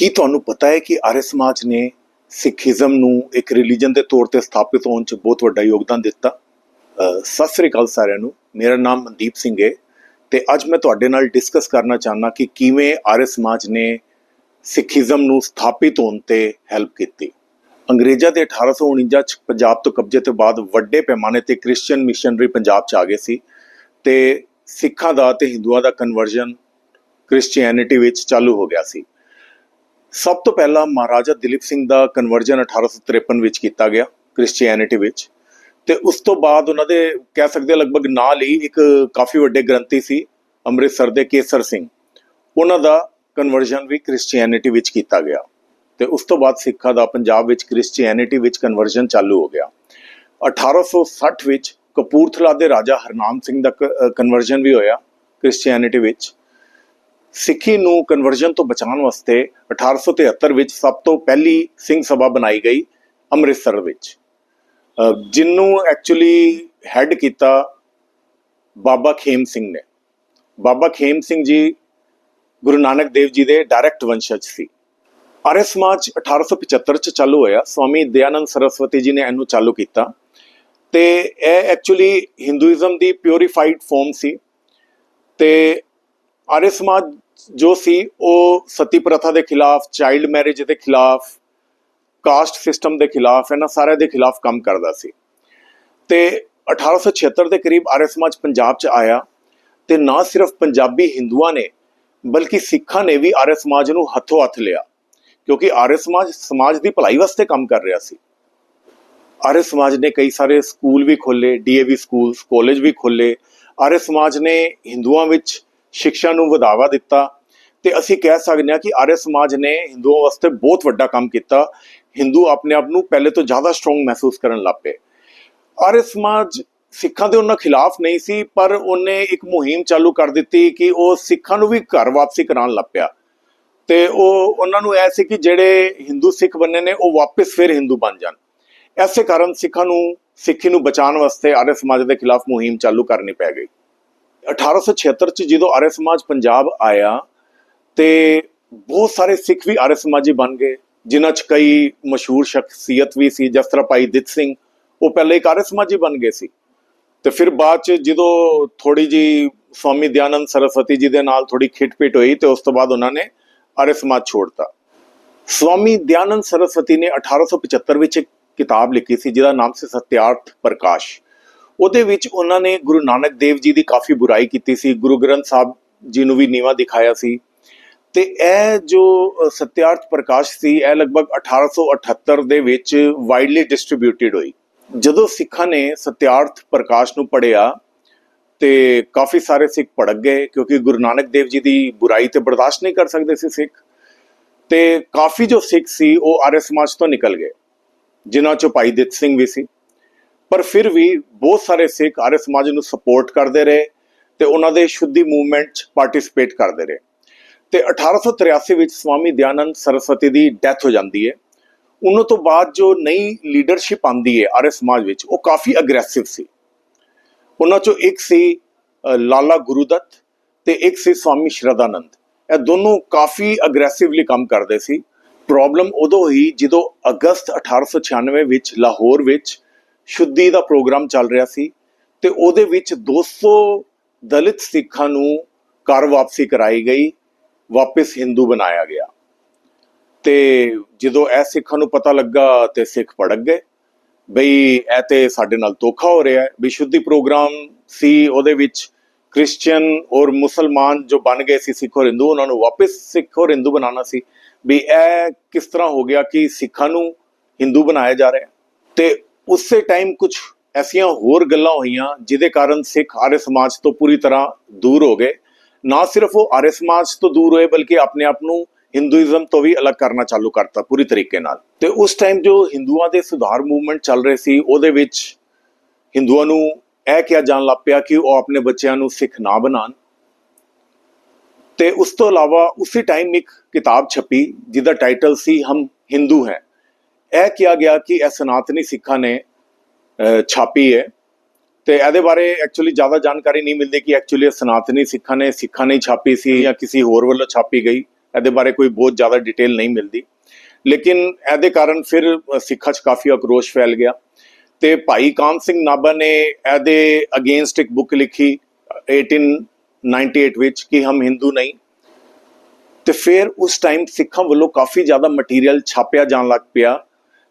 ਕੀ ਤੁਹਾਨੂੰ ਪਤਾ ਹੈ ਕਿ ਆਰਯ ਸਮਾਜ ਨੇ ਸਿੱਖੀਜ਼ਮ ਨੂੰ ਇੱਕ ਰਿਲੀਜਨ ਦੇ ਤੌਰ ਤੇ ਸਥਾਪਿਤ ਹੋਣ 'ਚ ਬਹੁਤ ਵੱਡਾ ਯੋਗਦਾਨ ਦਿੱਤਾ? ਸਤਿ ਸ੍ਰੀ ਅਕਾਲ ਸਾਰਿਆਂ ਨੂੰ। ਮੇਰਾ ਨਾਮ ਮਨਦੀਪ ਸਿੰਘ ਹੈ ਤੇ ਅੱਜ ਮੈਂ ਤੁਹਾਡੇ ਨਾਲ ਡਿਸਕਸ ਕਰਨਾ ਚਾਹਨਾ ਕਿ ਕਿਵੇਂ ਆਰਯ ਸਮਾਜ ਨੇ ਸਿੱਖੀਜ਼ਮ ਨੂੰ ਸਥਾਪਿਤ ਹੋਣ ਤੇ ਹੈਲਪ ਕੀਤੀ। ਅੰਗਰੇਜ਼ਾਂ ਦੇ 1849 ਚ ਪੰਜਾਬ ਤੋਂ ਕਬਜ਼ੇ ਤੋਂ ਬਾਅਦ ਵੱਡੇ ਪੈਮਾਨੇ ਤੇ ਕ੍ਰਿਸਚੀਅਨ ਮਿਸ਼ਨਰੀ ਪੰਜਾਬ ਚ ਆ ਗਏ ਸੀ ਤੇ ਸਿੱਖਾਂ ਦਾ ਤੇ ਹਿੰਦੂਆਂ ਦਾ ਕਨਵਰਜਨ ਕ੍ਰਿਸਚੀਅਨਿਟੀ ਵਿੱਚ ਚਾਲੂ ਹੋ ਗਿਆ ਸੀ। ਸਭ ਤੋਂ ਪਹਿਲਾਂ ਮਹਾਰਾਜਾ ਦਲੀਪ ਸਿੰਘ ਦਾ ਕਨਵਰਜਨ 1853 ਵਿੱਚ ਕੀਤਾ ਗਿਆ ਕ੍ਰਿਸਚੀਅਨਿਟੀ ਵਿੱਚ। ਤੇ ਉਸ ਤੋਂ ਬਾਅਦ ਉਹਨਾਂ ਦੇ ਕਹਿ ਸਕਦੇ ਲਗਭਗ ਨਾਲ ਹੀ ਇੱਕ ਕਾਫੀ ਵੱਡੇ ਗ੍ਰੰਥੀ ਸੀ, ਅੰਮ੍ਰਿਤਸਰ ਦੇ ਕੇਸਰ ਸਿੰਘ। ਉਹਨਾਂ ਦਾ ਕਨਵਰਜਨ ਵੀ ਕ੍ਰਿਸਚੀਅਨਿਟੀ ਵਿੱਚ ਕੀਤਾ ਗਿਆ। ਤੇ ਉਸ ਤੋਂ ਬਾਅਦ ਸਿੱਖਾਂ ਦਾ ਪੰਜਾਬ ਵਿੱਚ ਕ੍ਰਿਸਚੀਅਨਿਟੀ ਵਿੱਚ ਕਨਵਰਜਨ ਚਾਲੂ ਹੋ ਗਿਆ। 1860 ਵਿੱਚ ਕਪੂਰਥਲਾ ਦੇ ਰਾਜਾ ਹਰਨਾਮ ਸਿੰਘ ਦਾ ਕਨਵਰਜਨ ਵੀ ਹੋਇਆ ਕ੍ਰਿਸਚੀਅਨਿਟੀ ਵਿੱਚ। ਸਿੱਖੀ ਨੂੰ ਕਨਵਰਜਨ ਤੋਂ ਬਚਾਉਣ ਵਾਸਤੇ 1873 ਵਿੱਚ ਸਭ ਤੋਂ ਪਹਿਲੀ ਸਿੰਘ ਸਭਾ ਬਣਾਈ ਗਈ ਅੰਮ੍ਰਿਤਸਰ ਵਿੱਚ। ਅਹ ਜਿਹਨੂੰ ਐਕਚੁਅਲੀ ਹੈੱਡ ਕੀਤਾ ਬਾਬਾ ਖੇਮ ਸਿੰਘ ਨੇ। ਬਾਬਾ ਖੇਮ ਸਿੰਘ ਜੀ ਗੁਰੂ ਨਾਨਕ ਦੇਵ ਜੀ ਦੇ ਡਾਇਰੈਕਟ ਵੰਸ਼ਜ ਸੀ। ਆਰਯ ਸਮਾਜ 1875 ਚ ਚਾਲੂ ਹੋਇਆ। ਸਵਾਮੀ ਦਇਆਨੰਦ ਸਰਸਵਤੀ ਜੀ ਨੇ ਇਹਨੂੰ ਚਾਲੂ ਕੀਤਾ। ਤੇ ਇਹ ਐਕਚੁਅਲੀ ਹਿੰਦੂਇਜ਼ਮ ਦੀ ਪਿਉਰੀਫਾਈਡ ਫਾਰਮ ਸੀ। ਤੇ ਆਰਯ ਸਮਾਜ ਜੋ ਸੀ, ਉਹ ਸਤੀ ਪ੍ਰਥਾ ਦੇ ਖਿਲਾਫ ਚਾਈਲਡ ਮੈਰਿਜ ਦੇ ਖਿਲਾਫ ਕਾਸਟ ਸਿਸਟਮ ਦੇ ਖਿਲਾਫ, ਇਹਨਾਂ ਸਾਰਿਆਂ ਦੇ ਖਿਲਾਫ ਕੰਮ ਕਰਦਾ ਸੀ। ਤੇ 1876 ਦੇ ਕਰੀਬ ਆਰਯ ਸਮਾਜ ਪੰਜਾਬ 'ਚ ਆਇਆ ਤੇ ਨਾ ਸਿਰਫ ਪੰਜਾਬੀ ਹਿੰਦੂਆਂ ਨੇ, ਬਲਕਿ ਸਿੱਖਾਂ ਨੇ ਵੀ ਆਰਿਆ ਸਮਾਜ ਨੂੰ ਹੱਥੋਂ ਹੱਥ ਲਿਆ, ਕਿਉਂਕਿ ਆਰਯ ਸਮਾਜ ਸਮਾਜ ਦੀ ਭਲਾਈ ਵਾਸਤੇ ਕੰਮ ਕਰ ਰਿਹਾ ਸੀ। ਆਰਯ ਸਮਾਜ ਨੇ ਕਈ ਸਾਰੇ ਸਕੂਲ ਵੀ ਖੋਲੇ ਡੀਏਵੀ ਸਕੂਲ, ਕਾਲਜ ਵੀ ਖੋਲੇ ਆਰਯ ਸਮਾਜ ਨੇ ਹਿੰਦੂਆਂ ਵਿੱਚ ਸਿੱਖਿਆ ਨੂੰ ਵਧਾਵਾ ਦਿੱਤਾ ਤੇ ਅਸੀਂ ਕਹਿ ਸਕਦੇ ਹਾਂ ਕਿ ਆਰਯ ਸਮਾਜ ਨੇ ਹਿੰਦੂਆਂ ਵਾਸਤੇ ਬਹੁਤ ਵੱਡਾ ਕੰਮ ਕੀਤਾ। ਹਿੰਦੂ ਆਪਣੇ ਆਪ ਨੂੰ ਪਹਿਲੇ ਤੋਂ ਜ਼ਿਆਦਾ ਸਟਰੋਂਗ ਮਹਿਸੂਸ ਕਰਨ ਲੱਗ ਪਏ। ਆਰਯ ਸਮਾਜ ਸਿੱਖਾਂ ਦੇ ਉਹਨਾਂ ਖਿਲਾਫ ਨਹੀਂ ਸੀ, ਪਰ ਉਹਨੇ ਇੱਕ ਮੁਹਿੰਮ ਚਾਲੂ ਕਰ ਦਿੱਤੀ ਕਿ ਉਹ ਸਿੱਖਾਂ ਨੂੰ ਵੀ ਘਰ ਵਾਪਸੀ ਕਰਾਉਣ ਲੱਗ ਪਿਆ। ਤੇ ਉਹ, ਉਹਨਾਂ ਨੂੰ ਐ ਸੀ ਕਿ ਜਿਹੜੇ ਹਿੰਦੂ ਸਿੱਖ ਬੰਨੇ ਨੇ, ਉਹ ਵਾਪਸ ਫਿਰ ਹਿੰਦੂ ਬਣ ਜਾਣ। ਐਸੇ ਕਾਰਨ ਸਿੱਖਾਂ ਨੂੰ, ਸਿੱਖੀ ਨੂੰ ਬਚਾਉਣ ਵਾਸਤੇ ਆਰਯ ਸਮਾਜ ਦੇ ਖਿਲਾਫ ਮੁਹਿੰਮ ਚਾਲੂ ਕਰਨੀ ਪੈ ਗਈ। 1876 ਚ ਜਦੋਂ ਆਰਯ ਸਮਾਜ ਪੰਜਾਬ ਆਇਆ, ਤੇ ਬਹੁਤ ਸਾਰੇ ਸਿੱਖ ਵੀ ਆਰਯ ਸਮਾਜੀ ਬਣ ਗਏ, ਜਿਨ੍ਹਾਂ ਚ ਕਈ ਮਸ਼ਹੂਰ ਸ਼ਖਸੀਅਤ ਵੀ ਸੀ, ਜਿਸ ਤਰ੍ਹਾਂ ਭਾਈ ਦਿੱਤ ਸਿੰਘ, ਉਹ ਪਹਿਲੇ ਇੱਕ ਆਰਯ ਸਮਾਜੀ ਬਣ ਗਏ ਸੀ। ਤੇ ਫਿਰ ਬਾਅਦ ਚ ਜਦੋਂ ਥੋੜੀ ਜੀ ਸਵਾਮੀ ਦਿਆਨੰਦ ਸਰਸਵਤੀ ਜੀ ਦੇ ਨਾਲ ਥੋੜੀ ਖਿੱਟਪਿਟ ਹੋਈ, ਤੇ ਉਸ ਤੋਂ ਬਾਅਦ ਉਹਨਾਂ ਨੇ ਆਰਯ ਸਮਾਜ ਛੋੜਤਾ। ਸਵਾਮੀ ਦਿਆਨੰਦ ਸਰਸਵਤੀ ਨੇ 1875 ਵਿੱਚ ਇੱਕ ਕਿਤਾਬ ਲਿਖੀ ਸੀ, ਜਿਹਦਾ ਨਾਮ ਸੀ ਸਤਿਆਰਥ ਪ੍ਰਕਾਸ਼। ਉਹਦੇ ਵਿੱਚ ਉਹਨਾਂ ਨੇ ਗੁਰੂ ਨਾਨਕ ਦੇਵ ਜੀ ਦੀ ਕਾਫੀ ਬੁਰਾਈ ਕੀਤੀ ਸੀ, ਗੁਰੂ ਗ੍ਰੰਥ ਸਾਹਿਬ ਜੀ ਨੂੰ ਵੀ ਨੀਵਾ ਦਿਖਾਇਆ ਸੀ। ਤੇ ਇਹ ਜੋ ਸਤਿਆਰਥ ਪ੍ਰਕਾਸ਼ ਸੀ, ਇਹ ਲਗਭਗ 1878 ਦੇ ਵਿੱਚ ਵਾਈਡਲੀ ਡਿਸਟ੍ਰੀਬਿਊਟਿਡ ਹੋਈ। ਜਦੋਂ ਸਿੱਖਾਂ ਨੇ ਸਤਿਆਰਥ ਪ੍ਰਕਾਸ਼ ਨੂੰ ਪੜ੍ਹਿਆ, ਤੇ ਕਾਫੀ ਸਾਰੇ ਸਿੱਖ ਭੜਕ ਗਏ, ਕਿਉਂਕਿ ਗੁਰੂ ਨਾਨਕ ਦੇਵ ਜੀ ਦੀ ਬੁਰਾਈ ਤੇ ਬਰਦਾਸ਼ਤ ਨਹੀਂ ਕਰ ਸਕਦੇ ਸੀ ਸਿੱਖ। ਤੇ ਕਾਫੀ ਜੋ ਸਿੱਖ ਸੀ, ਉਹ ਆਰਯ ਸਮਾਜ ਤੋਂ ਨਿਕਲ ਗਏ, ਜਿਨ੍ਹਾਂ ਚੋਂ ਭਾਈ ਦਿੱਤ ਸਿੰਘ ਵੀ ਸੀ। ਪਰ ਫਿਰ ਵੀ ਬਹੁਤ ਸਾਰੇ ਸਿੱਖ ਆਰਯ ਸਮਾਜ ਨੂੰ ਸਪੋਰਟ ਕਰਦੇ ਰਹੇ ਤੇ ਉਹਨਾਂ ਦੇ ਸ਼ੁੱਧੀ ਮੂਵਮੈਂਟ 'ਚ ਪਾਰਟਿਸਿਪੇਟ ਕਰਦੇ ਰਹੇ। ਤੇ 1883 ਵਿੱਚ ਸਵਾਮੀ ਦਿਆਨੰਦ ਸਰਸਵਤੀ ਦੀ ਡੈਥ ਹੋ ਜਾਂਦੀ ਹੈ। ਉਹਨਾਂ ਤੋਂ ਬਾਅਦ ਜੋ ਨਈ ਲੀਡਰਸ਼ਿਪ ਆਂਦੀ ਹੈ ਆਰਯ ਸਮਾਜ ਵਿੱਚ ਉਹ ਕਾਫੀ ਅਗਰੈਸਿਵ ਸੀ। ਉਹਨਾਂ ਚੋਂ ਇੱਕ ਸੀ ਅ, ਲਾਲਾ ਗੁਰੂਦੱਤ ਤੇ ਇੱਕ ਸੀ ਸਵਾਮੀ ਸ਼ਰਦਾਨੰਦ। ਇਹ ਦੋਨੋਂ ਕਾਫੀ ਅਗਰੈਸਿਵਲੀ ਕੰਮ ਕਰਦੇ ਸੀ। ਪ੍ਰੋਬਲਮ ਉਦੋਂ ਹੀ ਜਦੋਂ ਅਗਸਤ 1896 ਵਿੱਚ ਲਾਹੌਰ ਵਿੱਚ ਸ਼ੁੱਧੀ ਦਾ ਪ੍ਰੋਗਰਾਮ ਚੱਲ ਰਿਹਾ ਸੀ ਤੇ ਉਹਦੇ ਵਿੱਚ 200 ਦਲਿਤ ਸਿੱਖਾਂ ਨੂੰ ਘਰ ਵਾਪਸੀ ਕਰਾਈ ਗਈ, ਵਾਪਸ ਹਿੰਦੂ ਬਣਾਇਆ ਗਿਆ। ਤੇ ਜਦੋਂ ਇਹ ਸਿੱਖਾਂ ਨੂੰ ਪਤਾ ਲੱਗਾ ਤੇ ਸਿੱਖ ਭੜਕ ਗਏ, ਬਈ ਇਹ ਤੇ ਸਾਡੇ ਨਾਲ ਧੋਖਾ ਹੋ ਰਿਹਾ ਹੈ ਵੀ ਸ਼ੁੱਧੀ ਪ੍ਰੋਗਰਾਮ ਸੀ, ਉਹਦੇ ਵਿੱਚ ਕ੍ਰਿਸਚੀਅਨ ਔਰ ਮੁਸਲਮਾਨ ਜੋ ਬਣ ਗਏ ਸੀ, ਸਿੱਖ ਔਰ ਹਿੰਦੂ ਉਹਨਾਂ ਨੂੰ ਵਾਪਸ ਸਿੱਖ ਔਰ ਹਿੰਦੂ ਬਣਾਉਣਾ ਸੀ। ਵੀ ਇਹ ਕਿਸ ਤਰ੍ਹਾਂ ਹੋ ਗਿਆ ਕਿ ਸਿੱਖਾਂ ਨੂੰ ਹਿੰਦੂ ਬਣਾਇਆ ਜਾ ਰਿਹਾ ਤੇ ਉਸੇ ਟਾਈਮ ਕੁਝ ਐਸੀਆਂ ਹੋਰ ਗੱਲਾਂ ਹੋਈਆਂ, ਜਿਹਦੇ ਕਾਰਨ ਸਿੱਖ ਆਰੇ ਸਮਾਜ ਤੋਂ ਪੂਰੀ ਤਰ੍ਹਾਂ ਦੂਰ ਹੋ ਗਏ। ਨਾ ਸਿਰਫ ਉਹ ਆਰੇ ਸਮਾਜ ਤੋਂ ਦੂਰ ਹੋਏ, ਬਲਕਿ ਆਪਣੇ ਆਪ ਨੂੰ ਹਿੰਦੂਇਜ਼ਮ ਤੋਂ ਵੀ ਅਲੱਗ ਕਰਨਾ ਚਾਲੂ ਕਰਤਾ ਪੂਰੀ ਤਰੀਕੇ ਨਾਲ। ਤੇ ਉਸ ਟਾਈਮ ਜੋ ਹਿੰਦੂਆਂ ਦੇ ਸੁਧਾਰ ਮੂਵਮੈਂਟ ਚੱਲ ਰਹੇ ਸੀ, ਉਹਦੇ ਵਿੱਚ ਹਿੰਦੂਆਂ ਨੂੰ ਇਹ ਕਿਹਾ ਜਾਣ ਲੱਗ ਪਿਆ ਕਿ ਉਹ ਆਪਣੇ ਬੱਚਿਆਂ ਨੂੰ ਸਿੱਖ ਨਾ ਬਣਾਉਣ। ਤੇ ਉਸ ਤੋਂ ਇਲਾਵਾ ਉਸੇ ਟਾਈਮ ਇੱਕ ਕਿਤਾਬ ਛਪੀ, ਜਿਹਦਾ ਟਾਈਟਲ ਸੀ, ਹਮ ਹਿੰਦੂ ਹੈ। ਇਹ ਕਿਹਾ ਗਿਆ ਕਿ ਇਹ ਸਨਾਤਨੀ ਸਿੱਖਾਂ ਨੇ ਛਾਪੀ ਹੈ ਤੇ ਇਹਦੇ ਬਾਰੇ ਐਕਚੁਅਲੀ ਜ਼ਿਆਦਾ ਜਾਣਕਾਰੀ ਨਹੀਂ ਮਿਲਦੀ ਕਿ ਐਕਚੁਅਲੀ ਸਨਾਤਨੀ ਸਿੱਖਾਂ ਨੇ ਸਿੱਖਾਂ ਨੇ ਛਾਪੀ ਸੀ ਜਾਂ ਕਿਸੇ ਹੋਰ ਵੱਲੋਂ ਛਾਪੀ ਗਈ। ਇਹਦੇ ਬਾਰੇ ਕੋਈ ਬਹੁਤ ਜ਼ਿਆਦਾ ਡਿਟੇਲ ਨਹੀਂ ਮਿਲਦੀ। ਲੇਕਿਨ ਇਹਦੇ ਕਾਰਨ ਫਿਰ ਸਿੱਖਾਂ 'ਚ ਕਾਫੀ ਆਕਰੋਸ਼ ਫੈਲ ਗਿਆ ਤੇ ਭਾਈ ਕਾਮ ਸਿੰਘ ਨਾਭਾ ਨੇ ਇਹਦੇ ਅਗੇਂਸਟ ਇੱਕ ਬੁੱਕ ਲਿਖੀ 1898 ਵਿੱਚ ਕਿ ਹਮ ਹਿੰਦੂ ਨਹੀਂ। ਤੇ ਫਿਰ ਉਸ ਟਾਈਮ ਸਿੱਖਾਂ ਵੱਲੋਂ ਕਾਫੀ ਜ਼ਿਆਦਾ ਮਟੀਰੀਅਲ ਛਾਪਿਆ ਜਾਣ ਲੱਗ ਪਿਆ।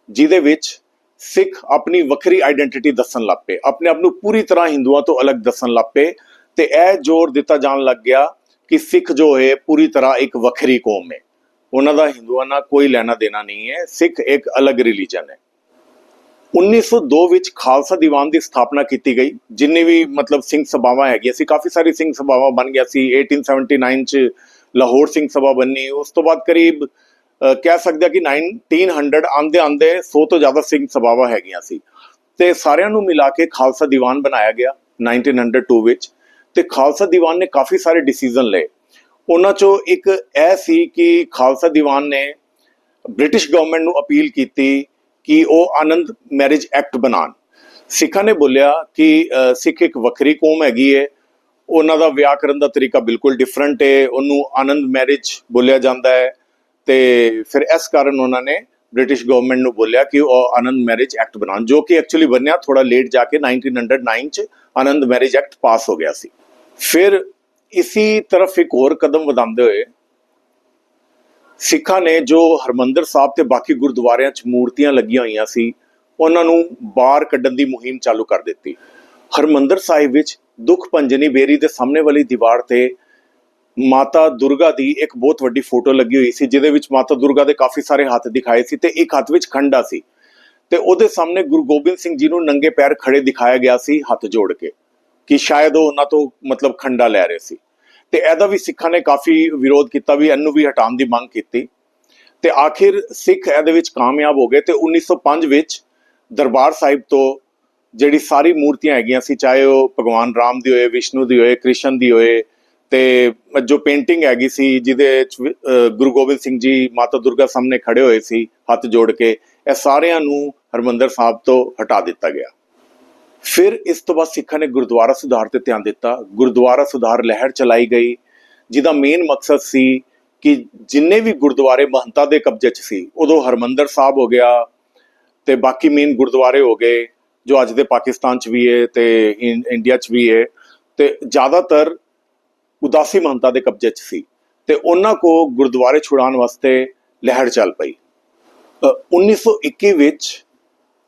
ਜਿਹਦੇ ਵਿੱਚ ਸਿੱਖ ਆਪਣੀ ਵੱਖਰੀ ਆਇਡੈਂਟੀਟੀ ਦੱਸਣ ਲੱਗ ਪਏ, ਆਪਣੇ ਆਪ ਨੂੰ ਪੂਰੀ ਤਰ੍ਹਾਂ ਹਿੰਦੂਆਂ ਤੋਂ ਅਲੱਗ ਦੱਸਣ ਲੱਗ ਪਏ ਤੇ ਇਹ ਜ਼ੋਰ ਦਿੱਤਾ ਜਾਣ ਲੱਗ ਗਿਆ ਕਿ ਸਿੱਖ ਜੋ ਹੈ ਪੂਰੀ ਤਰ੍ਹਾਂ ਇੱਕ ਵੱਖਰੀ ਕੌਮ ਹੈ। ਉਹਨਾਂ ਦਾ ਹਿੰਦੂਆਂ ਨਾਲ ਕੋਈ ਲੈਣਾ ਦੇਣਾ ਨਹੀਂ ਹੈ, ਸਿੱਖ ਇੱਕ ਅਲੱਗ ਰਿਲੀਜਨ ਹੈ। 1902 ਵਿੱਚ ਖਾਲਸਾ ਦੀਵਾਨ ਦੀ ਸਥਾਪਨਾ ਕੀਤੀ ਗਈ, ਜਿੰਨੇ ਵੀ ਮਤਲਬ ਸਿੰਘ ਸਭਾਵਾਂ ਹੈਗੀਆਂ ਸੀ, ਕਾਫੀ ਸਾਰੀ ਸਿੰਘ ਸਭਾਵਾਂ ਬਣ ਗਿਆ ਸੀ 1879 ਚ ਲਾਹੌਰ ਸਿੰਘ ਸਭਾ ਬੰਨੀ ਉਸ ਤੋਂ ਬਾਅਦ ਕਰੀਬ ਕਹਿ ਸਕਦੇ ਆ ਕਿ 1900 ਆਂਦੇ ਆਂਦੇ 100 ਤੋਂ ਜ਼ਿਆਦਾ ਸਿੰਘ ਸਭਾਵਾਂ ਹੈਗੀਆਂ ਸੀ। ਤੇ ਸਾਰਿਆਂ ਨੂੰ ਮਿਲਾ ਕੇ ਖਾਲਸਾ ਦੀਵਾਨ ਬਣਾਇਆ ਗਿਆ 1902 ਵਿੱਚ। ਤੇ ਖਾਲਸਾ ਦੀਵਾਨ ਨੇ ਕਾਫੀ ਸਾਰੇ ਡਿਸੀਜਨ ਲਏ। ਉਹਨਾਂ ਚੋਂ ਇੱਕ ਇਹ ਸੀ ਕਿ ਖਾਲਸਾ ਦੀਵਾਨ ਨੇ ਬ੍ਰਿਟਿਸ਼ ਗਵਰਨਮੈਂਟ ਨੂੰ ਅਪੀਲ ਕੀਤੀ ਕਿ ਉਹ ਆਨੰਦ ਮੈਰਿਜ ਐਕਟ ਬਣਾਉਣ। ਸਿੱਖਾਂ ਨੇ ਬੋਲਿਆ ਕਿ ਸਿੱਖ ਇੱਕ ਵੱਖਰੀ ਕੌਮ ਹੈਗੀ ਹੈ ਉਹਨਾਂ ਦਾ ਵਿਆਹ ਕਰਨ ਦਾ ਤਰੀਕਾ ਬਿਲਕੁਲ ਡਿਫਰੈਂਟ ਏ। ਉਹਨੂੰ ਆਨੰਦ ਮੈਰਿਜ ਬੋਲਿਆ ਜਾਂਦਾ ਹੈ। ਤੇ ਫਿਰ ਇਸ ਕਾਰਨ ਉਹਨਾਂ ਨੇ ਬ੍ਰਿਟਿਸ਼ ਗਵਰਨਮੈਂਟ ਨੂੰ ਬੋਲਿਆ ਕਿ ਉਹ ਆਨੰਦ ਮੈਰਿਜ ਐਕਟ ਬਣਾਉਣ, ਜੋ ਕਿ ਐਕਚੁਅਲੀ ਬਣਿਆ ਥੋੜਾ ਲੇਟ ਜਾ ਕੇ 1909 ਚ ਆਨੰਦ ਮੈਰਿਜ ਐਕਟ ਪਾਸ ਹੋ ਗਿਆ ਸੀ। ਫਿਰ ਇਸੀ ਤਰਫ ਇੱਕ ਹੋਰ ਕਦਮ ਵਧਾਉਂਦੇ ਹੋਏ ਸਿੱਖਾਂ ਨੇ ਜੋ ਹਰਮੰਦਰ ਸਾਹਿਬ ਤੇ ਬਾਕੀ ਗੁਰਦੁਆਰਿਆਂ 'ਚ ਮੂਰਤੀਆਂ ਲੱਗੀਆਂ ਹੋਈਆਂ ਸੀ, ਉਹਨਾਂ ਨੂੰ ਬਾਹਰ ਕੱਢਣ ਦੀ ਮੁਹਿੰਮ ਚਾਲੂ ਕਰ ਦਿੱਤੀ। ਹਰਮੰਦਰ ਸਾਹਿਬ ਵਿੱਚ ਦੁੱਖ ਭੰਜਨੀ ਬੇਰੀ ਦੇ ਸਾਹਮਣੇ ਵਾਲੀ ਦੀਵਾਰ ਤੇ ਮਾਤਾ ਦੁਰਗਾ ਦੀ ਇੱਕ ਬਹੁਤ ਵੱਡੀ ਫੋਟੋ ਲੱਗੀ ਹੋਈ ਸੀ, ਜਿਹਦੇ ਵਿੱਚ ਮਾਤਾ ਦੁਰਗਾ ਦੇ ਕਾਫੀ ਸਾਰੇ ਹੱਥ ਦਿਖਾਏ ਸੀ ਤੇ ਇੱਕ ਹੱਥ ਵਿੱਚ ਖੰਡਾ ਸੀ। ਤੇ ਉਹਦੇ ਸਾਹਮਣੇ ਗੁਰੂ ਗੋਬਿੰਦ ਸਿੰਘ ਜੀ ਨੂੰ ਨੰਗੇ ਪੈਰ ਖੜੇ ਦਿਖਾਇਆ ਗਿਆ ਸੀ, ਹੱਥ ਜੋੜ ਕੇ, ਕਿ ਸ਼ਾਇਦ ਉਹ ਉਹਨਾਂ ਤੋਂ ਮਤਲਬ ਖੰਡਾ ਲੈ ਰਹੇ ਸੀ। ਤੇ ਇਹਦਾ ਵੀ ਸਿੱਖਾਂ ਨੇ ਕਾਫੀ ਵਿਰੋਧ ਕੀਤਾ, ਵੀ ਇਹਨੂੰ ਵੀ ਹਟਾਉਣ ਦੀ ਮੰਗ ਕੀਤੀ। ਤੇ ਆਖਿਰ ਸਿੱਖ ਇਹਦੇ ਵਿੱਚ ਕਾਮਯਾਬ ਹੋ ਗਏ ਤੇ 1905 ਵਿੱਚ ਦਰਬਾਰ ਸਾਹਿਬ ਤੋਂ ਜਿਹੜੀ ਸਾਰੀ ਮੂਰਤੀਆਂ ਹੈਗੀਆਂ ਸੀ, ਚਾਹੇ ਉਹ ਭਗਵਾਨ ਰਾਮ ਦੀ ਹੋਏ, ਵਿਸ਼ਨੂੰ ਦੀ ਹੋਏ, ਕ੍ਰਿਸ਼ਨ ਦੀ ਹੋਏ ਤੇ ਜੋ ਪੇਂਟਿੰਗ ਹੈਗੀ ਸੀ, ਜਿਹਦੇ ਵਿੱਚ ਗੁਰੂ ਗੋਬਿੰਦ ਸਿੰਘ ਜੀ ਮਾਤਾ ਦੁਰਗਾ ਸਾਹਮਣੇ ਖੜੇ ਹੋਏ ਸੀ, ਹੱਥ ਜੋੜ ਕੇ, ਇਹ ਸਾਰਿਆਂ ਨੂੰ ਹਰਮੰਦਰ ਸਾਹਿਬ ਤੋਂ ਹਟਾ ਦਿੱਤਾ ਗਿਆ। ਫਿਰ ਇਸ ਤੋਂ ਬਾਅਦ ਸਿੱਖਾਂ ਨੇ ਗੁਰਦੁਆਰਾ ਸੁਧਾਰ ਤੇ ਧਿਆਨ ਦਿੱਤਾ। ਗੁਰਦੁਆਰਾ ਸੁਧਾਰ ਲਹਿਰ ਚਲਾਈ ਗਈ, ਜਿਹਦਾ ਮੇਨ ਮਕਸਦ ਸੀ ਕਿ ਜਿੰਨੇ ਵੀ ਗੁਰਦੁਆਰੇ ਮਹੰਤਾ ਦੇ ਕਬਜ਼ੇ 'ਚ ਸੀ, ਉਦੋਂ ਹਰਮੰਦਰ ਸਾਹਿਬ ਹੋ ਗਿਆ, ਤੇ ਬਾਕੀ ਮੇਨ ਗੁਰਦੁਆਰੇ ਹੋ ਗਏ, ਜੋ ਅੱਜ ਦੇ ਪਾਕਿਸਤਾਨ 'ਚ ਵੀ ਹੈ ਤੇ ਇੰਡੀਆ 'ਚ ਵੀ ਹੈ ਤੇ ਜ਼ਿਆਦਾਤਰ ਉਦਾਸੀ ਮਹੰਤਾ ਦੇ ਕਬਜ਼ੇ 'ਚ ਸੀ ਤੇ ਉਹਨਾਂ ਕੋ ਗੁਰਦੁਆਰੇ ਛੁਡਾਉਣ ਵਾਸਤੇ ਲਹਿਰ ਚੱਲ ਪਈ। ਅ, 1921 ਵਿੱਚ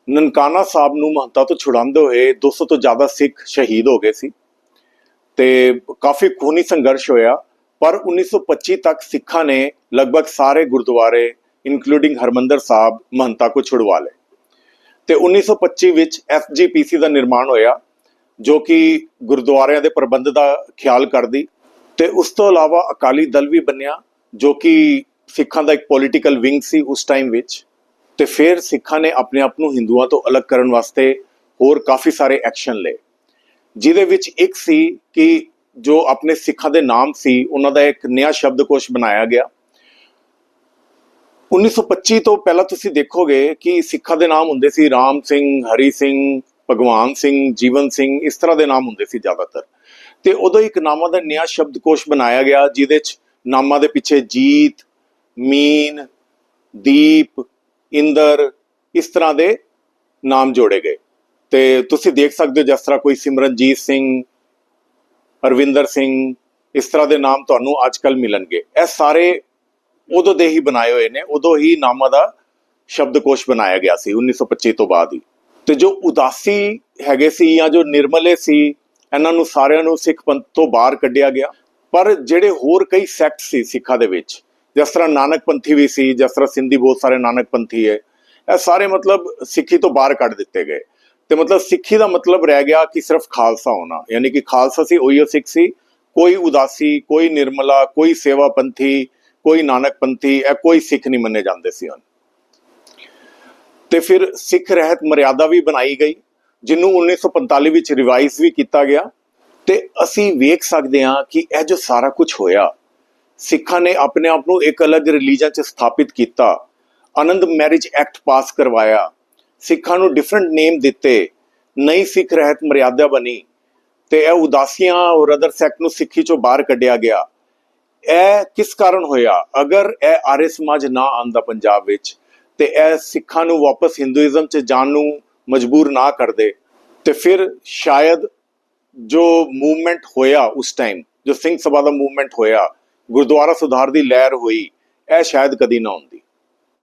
ਨਨਕਾਣਾ ਸਾਹਿਬ ਨੂੰ ਮਹੰਤਾ ਤੋਂ ਛੁਡਾਉਂਦੇ ਹੋਏ 200 ਤੋਂ ਜ਼ਿਆਦਾ ਸਿੱਖ ਸ਼ਹੀਦ ਹੋ ਗਏ ਸੀ ਤੇ ਕਾਫੀ ਖੂਨੀ ਸੰਘਰਸ਼ ਹੋਇਆ ਪਰ 1925 ਤੱਕ ਸਿੱਖਾਂ ਨੇ ਲਗਭਗ ਸਾਰੇ ਗੁਰਦੁਆਰੇ ਇਨਕਲੂਡਿੰਗ ਹਰਮੰਦਰ ਸਾਹਿਬ ਮਹੰਤਾ ਕੋ ਛੁਡਵਾ ਲਏ। ਤੇ 1925 ਵਿੱਚ ਐਸਜੀਪੀਸੀ ਦਾ ਨਿਰਮਾਣ ਹੋਇਆ ਜੋ ਕਿ ਗੁਰਦੁਆਰਿਆਂ ਦੇ ਪ੍ਰਬੰਧ ਦਾ ਖਿਆਲ ਕਰਦੀ ਤੇ ਉਸ ਤੋਂ ਇਲਾਵਾ ਅਕਾਲੀ ਦਲ ਵੀ ਬਣਿਆ ਜੋ ਕਿ ਸਿੱਖਾਂ ਦਾ ਇੱਕ ਪੋਲੀਟੀਕਲ ਵਿੰਗ ਸੀ ਉਸ ਟਾਈਮ ਵਿੱਚ। ਤੇ ਫਿਰ ਸਿੱਖਾਂ ਨੇ ਆਪਣੇ ਆਪ ਨੂੰ ਹਿੰਦੂਆਂ ਤੋਂ ਅਲੱਗ ਕਰਨ ਵਾਸਤੇ ਹੋਰ ਕਾਫੀ ਸਾਰੇ ਐਕਸ਼ਨ ਲਏ। ਜਿਹਦੇ ਵਿੱਚ ਇੱਕ ਸੀ ਕਿ ਜੋ ਆਪਣੇ ਸਿੱਖਾਂ ਦੇ ਨਾਮ ਸੀ, ਉਹਨਾਂ ਦਾ ਇੱਕ ਨਵਾਂ ਸ਼ਬਦਕੋਸ਼ ਬਣਾਇਆ ਗਿਆ। 1925 ਤੋਂ ਪਹਿਲਾਂ ਤੁਸੀਂ ਦੇਖੋਗੇ ਕਿ ਸਿੱਖਾਂ ਦੇ ਨਾਮ ਹੁੰਦੇ ਸੀ ਰਾਮ ਸਿੰਘ, ਹਰੀ ਸਿੰਘ, ਭਗਵਾਨ ਸਿੰਘ, ਜੀਵਨ ਸਿੰਘ, ਇਸ ਤਰ੍ਹਾਂ ਦੇ ਨਾਮ ਹੁੰਦੇ ਸੀ ਜ਼ਿਆਦਾਤਰ। ਤੇ ਉਦੋਂ ਇੱਕ ਨਾਮਾਂ ਦਾ ਨਵਾਂ ਸ਼ਬਦਕੋਸ਼ ਬਣਾਇਆ ਗਿਆ, ਜਿਹਦੇ 'ਚ ਨਾਮਾ ਦੇ ਪਿੱਛੇ ਜੀਤ, ਮੀਨ, ਦੀਪ, ਇੰਦਰ, ਇਸ ਤਰ੍ਹਾਂ ਦੇ ਨਾਮ ਜੋੜੇ ਗਏ। ਤੇ ਤੁਸੀਂ ਦੇਖ ਸਕਦੇ ਹੋ ਜਿਸ ਤਰ੍ਹਾਂ ਕੋਈ ਸਿਮਰਨਜੀਤ ਸਿੰਘ ਅਰਵਿੰਦਰ ਸਿੰਘ, ਇਸ ਤਰ੍ਹਾਂ ਦੇ ਨਾਮ ਤੁਹਾਨੂੰ ਅੱਜਕੱਲ ਮਿਲਣਗੇ। ਇਹ ਸਾਰੇ ਉਦੋਂ ਦੇ ਹੀ ਬਣਾਏ ਹੋਏ ਨੇ, ਉਦੋਂ ਹੀ ਨਾਮਾ ਦਾ ਸ਼ਬਦਕੋਸ਼ ਬਣਾਇਆ ਗਿਆ ਸੀ 1925 ਤੋਂ ਬਾਅਦ ਹੀ। ਤੇ ਜੋ ਉਦਾਸੀ ਹੈਗੇ ਸੀ ਜਾਂ ਜੋ ਨਿਰਮਲੇ ਸੀ ਇਹਨਾਂ ਨੂੰ ਸਾਰਿਆਂ ਨੂੰ ਸਿੱਖ ਪੰਥ ਤੋਂ ਬਾਹਰ ਕੱਢਿਆ ਗਿਆ। ਪਰ ਜਿਹੜੇ ਹੋਰ ਕਈ ਸੈਕਟ ਸੀ ਸਿੱਖਾਂ ਦੇ ਵਿੱਚ, ਜਿਸ ਤਰ੍ਹਾਂ ਨਾਨਕ ਪੰਥੀ ਵੀ ਸੀ, ਜਿਸ ਤਰ੍ਹਾਂ ਸਿੰਧੀ ਬਹੁਤ ਸਾਰੇ ਨਾਨਕ ਪੰਥੀ ਹੈ, ਇਹ ਸਾਰੇ ਮਤਲਬ ਸਿੱਖੀ ਤੋਂ ਬਾਹਰ ਕੱਢ ਦਿੱਤੇ ਗਏ। ਤੇ ਮਤਲਬ ਸਿੱਖੀ ਦਾ ਮਤਲਬ ਰਹਿ ਗਿਆ ਕਿ ਸਿਰਫ ਖਾਲਸਾ ਹੋਣਾ, ਯਾਨੀ ਕਿ ਖਾਲਸਾ ਸੀ, ਉਹੀ ਸਿੱਖ ਸੀ। ਕੋਈ ਉਦਾਸੀ, ਕੋਈ ਨਿਰਮਲਾ, ਕੋਈ ਸੇਵਾ ਪੰਥੀ, ਕੋਈ ਨਾਨਕ ਪੰਥੀ, ਇਹ ਕੋਈ ਸਿੱਖ ਨਹੀਂ ਮੰਨੇ ਜਾਂਦੇ ਸੀ ਹਨ ਤੇ ਫਿਰ ਸਿੱਖ ਰਹਿਤ ਮਰਿਆਦਾ ਵੀ ਬਣਾਈ ਗਈ। ਜਿਹਨੂੰ 1945 ਵਿੱਚ ਰਿਵਾਈਜ਼ ਵੀ ਕੀਤਾ ਗਿਆ ਤੇ ਅਸੀਂ ਵੇਖ ਸਕਦੇ ਹਾਂ ਕਿ ਇਹ ਜੋ ਸਾਰਾ ਕੁਝ ਹੋਇਆ, ਸਿੱਖਾਂ ਨੇ ਆਪਣੇ ਆਪ ਨੂੰ ਇੱਕ ਅਲੱਗ ਰਿਲੀਜਨ 'ਚ ਸਥਾਪਿਤ ਕੀਤਾ, ਆਨੰਦ ਮੈਰਿਜ ਐਕਟ ਪਾਸ ਕਰਵਾਇਆ, ਸਿੱਖਾਂ ਨੂੰ ਡਿਫਰੈਂਟ ਨੇਮ ਦਿੱਤੇ, ਨਈ ਸਿੱਖ ਰਹਿਤ ਮਰਿਆਦਾ ਬਣੀ ਤੇ ਇਹ ਉਦਾਸੀਆਂ ਔਰ ਅਦਰ ਸੈਕਟ ਨੂੰ ਸਿੱਖੀ ਚੋਂ ਬਾਹਰ ਕੱਢਿਆ ਗਿਆ। ਇਹ ਕਿਸ ਕਾਰਨ ਹੋਇਆ? ਅਗਰ ਇਹ ਆਰਯ ਸਮਾਜ ਨਾ ਆਂਦਾ ਪੰਜਾਬ ਵਿੱਚ ਤੇ ਇਹ ਸਿੱਖਾਂ ਨੂੰ ਵਾਪਸ ਹਿੰਦੂਇਜ਼ਮ 'ਚ ਜਾਣ ਨੂੰ ਮਜਬੂਰ ਨਾ ਕਰਦੇ। ਤੇ ਫਿਰ ਸ਼ਾਇਦ ਜੋ ਮੂਵਮੈਂਟ ਹੋਇਆ ਉਸ ਟਾਈਮ ਜੋ ਸਿੰਘ ਸਭਾ ਦਾ ਮੂਵਮੈਂਟ ਹੋਇਆ, ਗੁਰਦੁਆਰਾ ਸੁਧਾਰ ਦੀ ਲਹਿਰ ਹੋਈ, ਇਹ ਸ਼ਾਇਦ ਕਦੀ ਨਾ ਹੁੰਦੀ।